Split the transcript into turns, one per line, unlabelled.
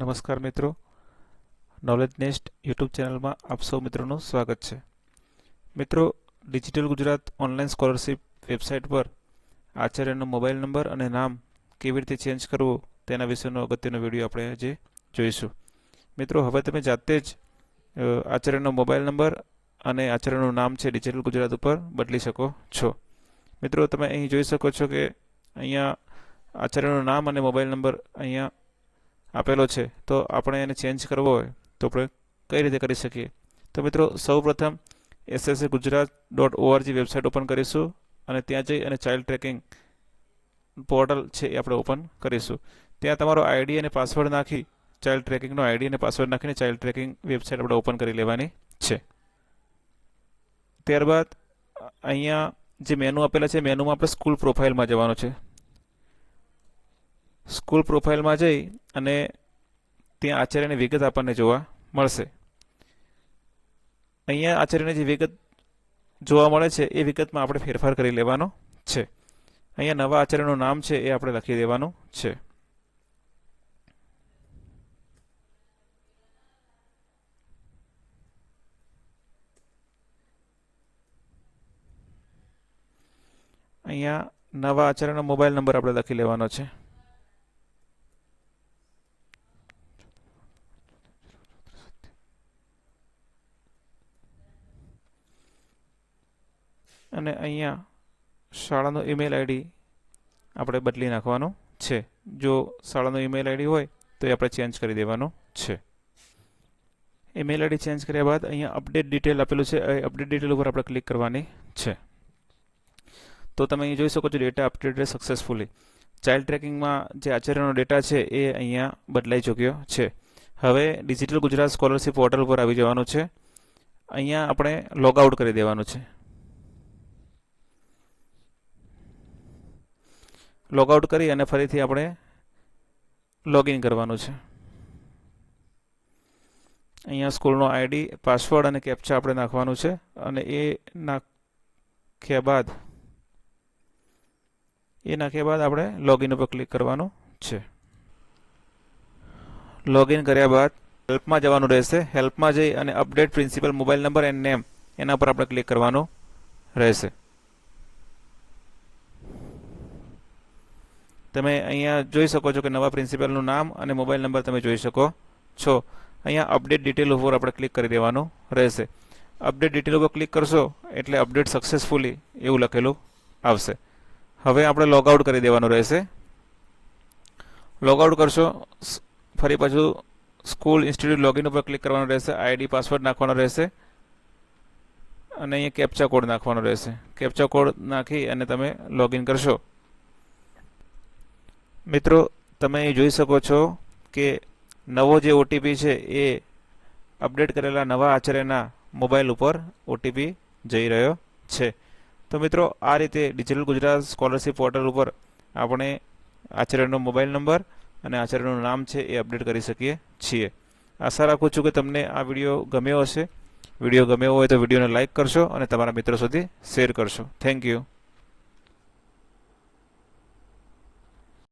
નમસ્કાર મિત્રો. Knowledge nest YouTube ચેનલમાં આપ સૌ મિત્રોનું સ્વાગત છે. મિત્રો digital Gujarat online scholarship website પર આચાર્યનો મોબાઈલ નંબર અને નામ કેવી રીતે ચેન્જ કરવું તેના વિશેનો અગત્યનો વીડિયો આપણે આજે જોઈશું. મિત્રો, હવે તમે જાતે જ આચાર્યનો મોબાઈલ નંબર અને આચાર્યનું નામ છે ડિજિટલ ગુજરાત ઉપર બદલી શકો છો. મિત્રો, તમે અહીં જોઈ શકો છો કે અહીંયા આચાર્યનું નામ અને મોબાઈલ નંબર અહીંયા આપેલો છે, તો આપણે એને ચેન્જ કરવો હોય, તો આપણે કઈ રીતે કરી શકીએ? તો મિત્રો સૌ પ્રથમ SSA Gujarat dot O R G website open કરીશું અને ત્યાં જઈ અને ચાઇલ્ડ ટ્રેકિંગ પોર્ટલ છે એ આપણે ઓપન કરીશું. ત્યાં તમારો આઈડી અને પાસવર્ડ નાખી ચાઇલ્ડ ટ્રેકિંગનો આઈડી અને પાસવર્ડ નાખીને ચાઇલ્ડ ટ્રેકિંગ વેબસાઇટ આપણે ઓપન કરી લેવાની છે. ત્યારબાદ, અહીંયા જે મેનુ આપેલા છે મેનુમાં આપણે સ્કૂલ પ્રોફાઇલમાં જવાનું છે. સ્કૂલ પ્રોફાઇલમાં જઈ અને ત્યાં આચાર્યની વિગત આપણને જોવા મળશે. અહીંયા આચાર્યની જે વિગત જોવા મળે છે, એ વિગતમાં આપણે ફેરફાર કરી લેવાનો છે. અહીંયા નવા આચાર્યનું નામ છે, એ આપણે લખી દેવાનું છે. અહીંયા નવા આચાર્યનો મોબાઈલ નંબર આપણે લખી લેવાનો છે. અને અહીંયા શાળાનો ઈમેલ આઈડી આપણે બદલી નાખવાનો છે. જો શાળાનો ઈમેલ આઈડી હોય તો એ આપણે ચેન્જ કરી દેવાનું છે. ઈમેલ આઈડી ચેન્જ કર્યા બાદ અહીંયા અપડેટ ડિટેલ આપેલું છે. એ અપડેટ ડિટેલ ઉપર આપણે ક્લિક કરવાની છે. તો તમે અહીં જોઈ શકો છો ડેટા અપડેટેડ સક્સેસફુલી ચાઇલ્ડ ટ્રેકિંગમાં જે આચાર્યનો ડેટા છે, એ અહીંયા બદલાઈ ચૂક્યો છે. હવે ડિજિટલ ગુજરાત સ્કોલરશિપ પોર્ટલ પર આવી જવાનું છે. અહીંયા આપણે લોગ આઉટ કરી દેવાનું છે. લોગ આઉટ કરી અને ફરીથી આપણે લોગિન કરવાનું છે. અહીંયા સ્કૂલનો આઈડી પાસવર્ડ અને કેપ્ચા આપણે નાખવાનું છે અને એ નાખ્યા બાદ, એ નાખ્યા બાદ આપણે લોગિન ઉપર ક્લિક કરવાનું છે. લોગિન કર્યા બાદ હેલ્પમાં જવાનું રહેશે. હેલ્પમાં જઈ અને update principal mobile number and name એના પર આપણે ક્લિક કરવાનું રહેશે. તમે અહીંયા જોઈ શકો છો કે નવા પ્રિન્સિપલનું નામ અને મોબાઈલ નંબર તમે જોઈ શકો છો. અહીંયા અપડેટ ડિટેલ ઉપર આપણે ક્લિક કરી દેવાનું રહેશે. અપડેટ ડિટેલ ઉપર ક્લિક કરશો એટલે અપડેટ સક્સેસફુલી એવું લખેલું આવશે. હવે આપણે લોગ આઉટ કરી દેવાનું રહેશે. લોગ આઉટ કરશો ફરી પાછું સ્કૂલ ઇન્સ્ટિટ્યૂટ લોગિન ઉપર ક્લિક કરવાનું રહેશે. આઈડી પાસવર્ડ નાખવાનો રહેશે. અને અહીંયા કેપ્ચા કોડ નાખવાનો રહેશે. કેપ્ચા કોડ નાખી અને તમે લોગિન કરશો. મિત્રો, તમે અહીં જોઈ શકો છો કે નવો જે ઓટીપી છે, એ અપડેટ કરેલા નવા આચાર્યના મોબાઈલ ઉપર ઓટીપી જઈ રહ્યો છે. તો મિત્રો, આ રીતે ડિજિટલ ગુજરાત સ્કોલરશિપ પોર્ટલ ઉપર આપણે આચાર્યનો મોબાઈલ નંબર અને આચાર્યનું નામ છે, એ અપડેટ કરી શકીએ છીએ. આશા રાખું છું કે તમને આ વીડિયો ગમ્યો હશે. વીડિયો ગમ્યો હોય તો વિડીયોને લાઇક કરશો અને તમારા મિત્રો સુધી શેર કરશો. Thank you.